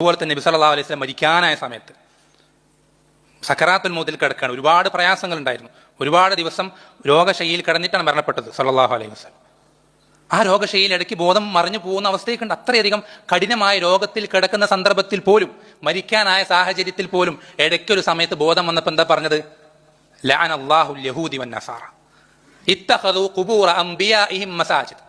അതുപോലെ തന്നെ നബി സല്ലല്ലാഹു അലൈഹി വസല്ലം മരിക്കാനായ സമയത്ത് സക്കറാത്തുൽ മോതിൽ കിടക്കുകയാണ്. ഒരുപാട് പ്രയാസങ്ങൾ ഉണ്ടായിരുന്നു ഒരുപാട് ദിവസം രോഗശൈലിയിൽ കിടന്നിട്ടാണ് മരണപ്പെട്ടത് സല്ലാഹു അലൈഹി വസ്ലം ആ രോഗശൈലിയിൽ ഇടയ്ക്ക് ബോധം മറിഞ്ഞു പോകുന്ന അവസ്ഥയൊക്കെ അത്രയധികം കഠിനമായ രോഗത്തിൽ കിടക്കുന്ന സന്ദർഭത്തിൽ പോലും മരിക്കാനായ സാഹചര്യത്തിൽ പോലും ഇടയ്ക്കൊരു സമയത്ത് ബോധം വന്നപ്പോൾ എന്താ പറഞ്ഞത്? ലാൻ അള്ളാഹു യഹൂദി വൻ നസാറ. അംബിയാഇഹിം മസാജിദ്.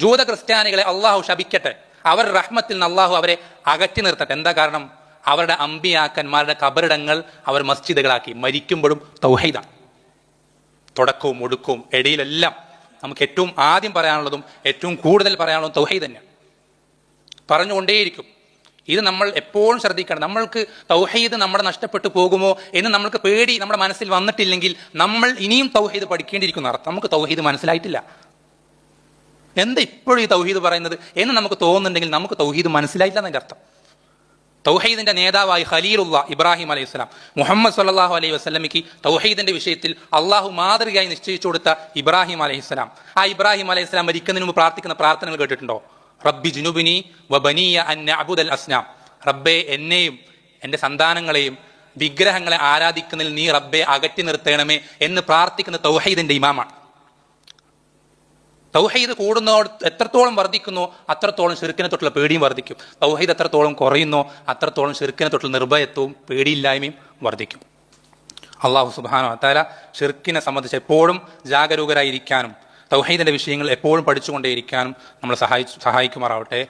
ജൂത ക്രിസ്ത്യാനികളെ അള്ളാഹു ശപിക്കട്ടെ. അവർ റഹ്മത്തിൽ നിന്ന് അള്ളാഹു അവരെ അകറ്റി നിർത്തട്ടെ. എന്താ കാരണം? അവരുടെ അമ്പിയാക്കന്മാരുടെ കബറിടങ്ങൾ അവർ മസ്ജിദുകളാക്കി. മരിക്കുമ്പോഴും തൗഹീദാണ്. തുടക്കവും ഒടുക്കവും ഇടയിലെല്ലാം നമുക്ക് ഏറ്റവും ആദ്യം പറയാനുള്ളതും ഏറ്റവും കൂടുതൽ പറയാനുള്ളതും തൗഹൈദ് തന്നെയാണ്. പറഞ്ഞുകൊണ്ടേയിരിക്കും. ഇത് നമ്മൾ എപ്പോഴും ശ്രദ്ധിക്കണം. നമ്മൾക്ക് തൗഹീദ് നമ്മുടെ നഷ്ടപ്പെട്ടു പോകുമോ എന്ന് നമ്മൾക്ക് പേടി നമ്മുടെ മനസ്സിൽ വന്നിട്ടില്ലെങ്കിൽ നമ്മൾ ഇനിയും തൗഹീദ് പഠിക്കേണ്ടിയിരിക്കുന്ന. അർത്ഥം നമുക്ക് തൗഹീദ് മനസ്സിലായിട്ടില്ല. എന്താ ഇപ്പോഴും ഈ തൗഹീദ് പറയുന്നത് എന്ന് നമുക്ക് തോന്നുന്നുണ്ടെങ്കിൽ നമുക്ക് തൗഹീദ് മനസ്സിലായില്ല എന്നതിന്റെ അർത്ഥം. തൗഹീദിന്റെ നേതാവായി ഖലീലുള്ള ഇബ്രാഹിം അലൈഹി സ്വലാം. മുഹമ്മദ് സല്ലാഹു അലൈഹി വസ്ലമിക്ക് തൗഹീദിന്റെ വിഷയത്തിൽ അള്ളാഹു മാതൃകയായി നിശ്ചയിച്ചു കൊടുത്ത ഇബ്രാഹിം അലൈഹി സ്വലാം. ആ ഇബ്രാഹിം അലൈഹി സ്വലാം മരിക്കുന്നതിന് മുമ്പ് പ്രാർത്ഥിക്കുന്ന പ്രാർത്ഥനകൾ കേട്ടിട്ടുണ്ടോ? റബ്ബി ജുനുബിനി വബനിയ അൻ അബുദൽ അസ്നാം. റബ്ബെ എന്നെയും എന്റെ സന്താനങ്ങളെയും വിഗ്രഹങ്ങളെ ആരാധിക്കുന്നതിൽ നീ റബ്ബെ അകറ്റി നിർത്തണമേ എന്ന് പ്രാർത്ഥിക്കുന്ന തൗഹീദിന്റെ ഇമാമാണ്. തൗഹീദ് കൂടുന്നതോട് എത്രത്തോളം വർദ്ധിക്കുന്നു അത്രത്തോളം ചെറുക്കിനെ തൊട്ടുള്ള പേടിയും വർദ്ധിക്കും. തൗഹീദ് എത്രത്തോളം കുറയുന്നു അത്രത്തോളം ചെറുക്കിനെ തൊട്ടുള്ള നിർഭയത്വവും പേടിയില്ലായ്മയും വർദ്ധിക്കും. അള്ളാഹു സുബാനോ താല ഷിർക്കിനെ സംബന്ധിച്ച് എപ്പോഴും ജാഗരൂകരായിരിക്കാനും തൗഹീദിന്റെ വിഷയങ്ങൾ എപ്പോഴും പഠിച്ചുകൊണ്ടേയിരിക്കാനും നമ്മളെ സഹായിച്ചു സഹായിക്കുമാറാവട്ടെ.